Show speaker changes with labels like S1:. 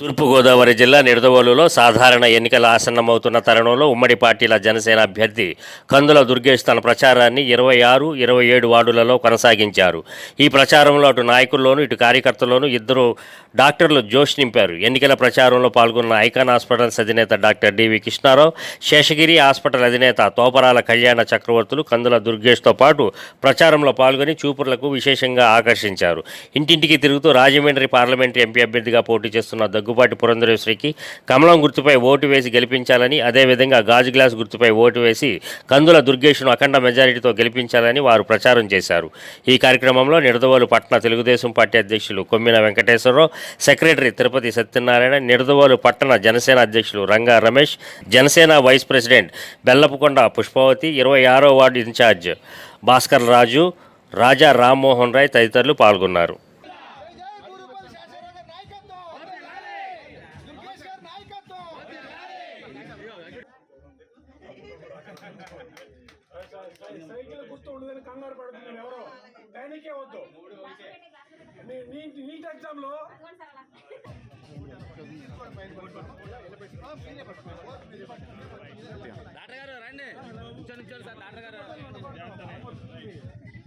S1: తూర్పుగోదావరి జిల్లా నిడదవోలులో సాధారణ ఎన్నికల ఆసన్నమవుతున్న తరుణంలో ఉమ్మడి పార్టీల జనసేన అభ్యర్థి కందుల దుర్గేష్ తన ప్రచారాన్ని ఇరవై ఆరు ఇరవై ఏడు వార్డులలో కొనసాగించారు. ఈ ప్రచారంలో అటు నాయకుల్లోనూ ఇటు కార్యకర్తల్లోనూ ఇద్దరు డాక్టర్లు జోష్ నింపారు. ఎన్నికల ప్రచారంలో పాల్గొన్న ఐకాన్ హాస్పిటల్స్ అధినేత doctor DV Krishna Rao Seshagiri hospital అధినేత తోపరాల కళ్యాణ చక్రవర్తులు కందుల దుర్గేష్తో పాటు ప్రచారంలో పాల్గొని చూపులకు విశేషంగా ఆకర్షించారు. ఇంటింటికి తిరుగుతూ రాజమండ్రి పార్లమెంటరీ ఎంపీ అభ్యర్థిగా పోటీ చేస్తున్న దగ్గుబాటి పురంధరేశ్వరికి కమలం గుర్తుపై ఓటు వేసి గెలిపించాలని అదేవిధంగా గాజు గ్లాస్ గుర్తుపై ఓటు వేసి కందుల దుర్గేష్ను అఖండ మెజారిటీతో గెలిపించాలని వారు ప్రచారం చేశారు. ఈ కార్యక్రమంలో నిడదవోలు పట్టణ తెలుగుదేశం పార్టీ అధ్యక్షులు కొమ్మిన వెంకటేశ్వరరావు సెక్రటరీ తిరుపతి సత్యనారాయణ నిడదవోలు పట్టణ జనసేన అధ్యక్షులు రంగా రమేష్ జనసేన వైస్ ప్రెసిడెంట్ బెల్లపుకొండ పుష్పవతి ఇరవై ఆరో వార్డు ఇన్ఛార్జ్ భాస్కర్ రాజు రాజా రామ్మోహన్ రాయ్ తదితరులు పాల్గొన్నారు.
S2: సైకిల్ గుర్తు ఉండదని కంగారు పడుతున్నాను ఎవరో. దానికే వద్దు. నీట్ ఎగ్జామ్లో
S3: డాక్టర్ గారు రండి. కూర్చొని కూర్చోండి సార్ డాక్టర్ గారు.